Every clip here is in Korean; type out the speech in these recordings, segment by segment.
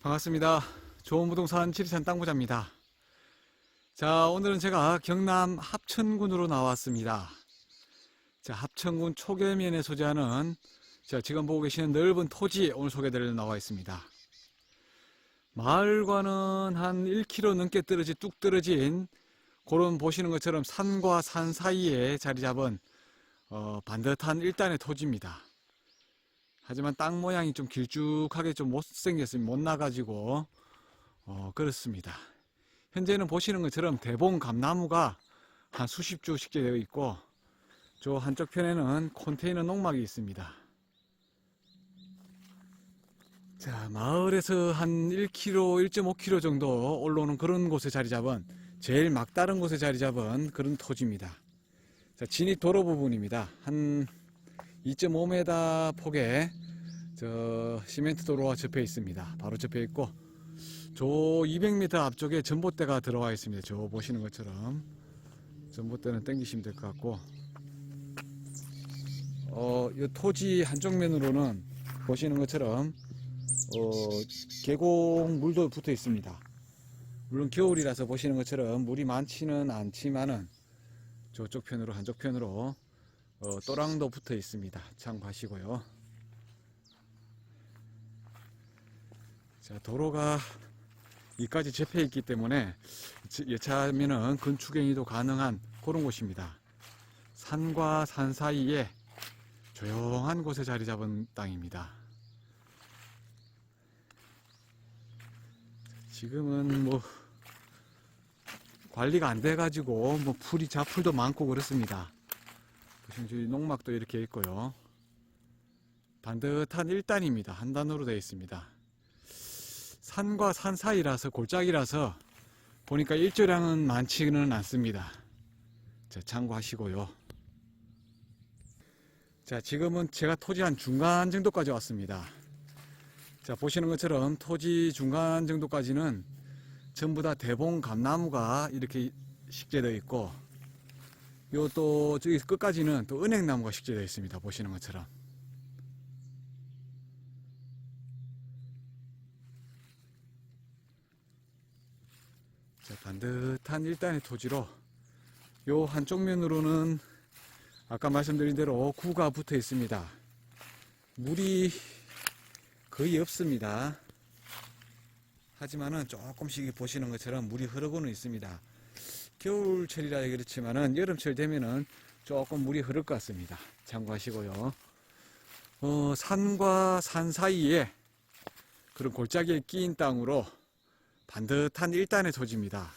반갑습니다. 좋은 부동산 지리산 땅부자입니다. 자, 오늘은 제가 경남 합천군으로 나왔습니다. 자, 합천군 초계면에 소재하는 자, 지금 보고 계시는 넓은 토지 오늘 소개드리려 나와 있습니다. 마을과는 한 1km 넘게 떨어진 뚝 떨어진 그런 보시는 것처럼 산과 산 사이에 자리 잡은 어, 반듯한 일단의 토지입니다. 하지만 땅 모양이 좀 길쭉하게 좀 못생겼으면 못 나가지고 어, 그렇습니다. 현재는 보시는 것처럼 대봉 감나무가 한 수십 주 식재 되어 있고 저 한쪽 편에는 컨테이너 농막이 있습니다. 자, 마을에서 한 1km, 1.5km 정도 올라오는 그런 곳에 자리 잡은 제일 막다른 곳에 자리 잡은 그런 토지입니다. 자, 진입 도로 부분입니다. 한 2.5m 폭의 저 시멘트 도로가 접해 있습니다. 바로 접해 있고 저 200m 앞쪽에 전봇대가 들어와 있습니다. 저 보시는 것처럼 전봇대는 당기시면 될 것 같고 어, 이 토지 한쪽 면으로는 보시는 것처럼 어, 계곡 물도 붙어 있습니다. 물론 겨울이라서 보시는 것처럼 물이 많지는 않지만은 저쪽 편으로 한쪽 편으로 어, 또랑도 붙어 있습니다. 참고하시고요. 자, 도로가 이까지 접해 있기 때문에 예차하면은 건축행위도 가능한 그런 곳입니다. 산과 산 사이에 조용한 곳에 자리 잡은 땅입니다. 지금은 뭐 관리가 안 돼가지고 뭐 풀이 자풀도 많고 그렇습니다. 보시면 농막도 이렇게 있고요. 반듯한 1단입니다. 한 단으로 되어 있습니다. 산과 산 사이라서 골짜기라서 보니까 일조량은 많지는 않습니다. 자, 참고하시고요. 자, 지금은 제가 토지 한 중간 정도까지 왔습니다. 자, 보시는 것처럼 토지 중간 정도까지는 전부 다 대봉 감나무가 이렇게 식재되어 있고 요 또 저기 끝까지는 또 은행나무가 식재되어 있습니다. 보시는 것처럼. 자, 반듯한 일단의 토지로 요 한쪽 면으로는 아까 말씀드린 대로 구가 붙어 있습니다. 물이 거의 없습니다. 하지만은 조금씩 보시는 것처럼 물이 흐르고는 있습니다. 겨울철이라 그렇지만은 여름철 되면은 조금 물이 흐를 것 같습니다. 참고하시고요. 어, 산과 산 사이에 그런 골짜기에 끼인 땅으로 반듯한 일단의 토지입니다.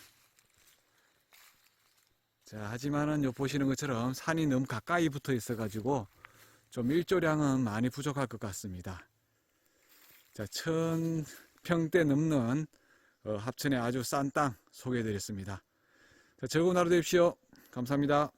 자, 하지만은 요 보시는 것처럼 산이 너무 가까이 붙어 있어 가지고 좀 일조량은 많이 부족할 것 같습니다. 자, 천 평대 넘는 어, 합천의 아주 싼 땅 소개해 드렸습니다. 자, 즐거운 하루 되십시오. 감사합니다.